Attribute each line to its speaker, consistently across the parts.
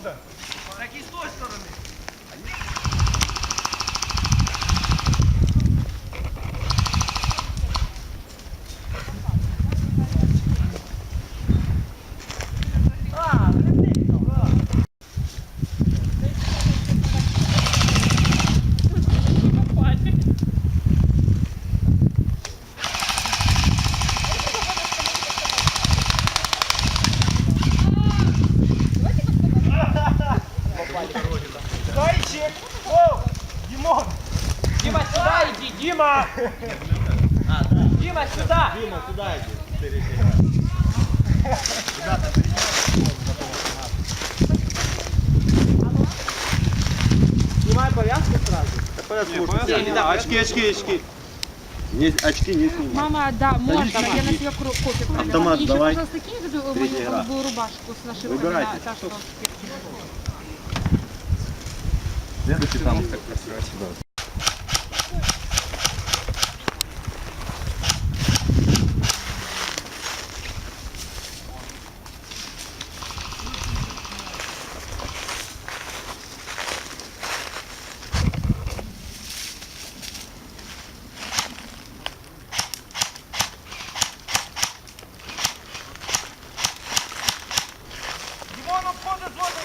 Speaker 1: Откуда? Так и с той стороны. Зайчик! О! Димон! Дима, сюда иди,
Speaker 2: Дима! Дима, сюда! Дима, туда иди.
Speaker 1: Ребята, Снимай повязку сразу.
Speaker 2: Очки, очки, очки. Не, очки не снимай.
Speaker 3: Мама, да, можно. Я на тебе кофе пролила.
Speaker 2: Автомат,
Speaker 3: давай. Еще, пожалуйста, кинь в мою рубашку с нашивками.
Speaker 2: Выбирайте. Следующий там.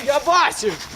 Speaker 1: Я бачив!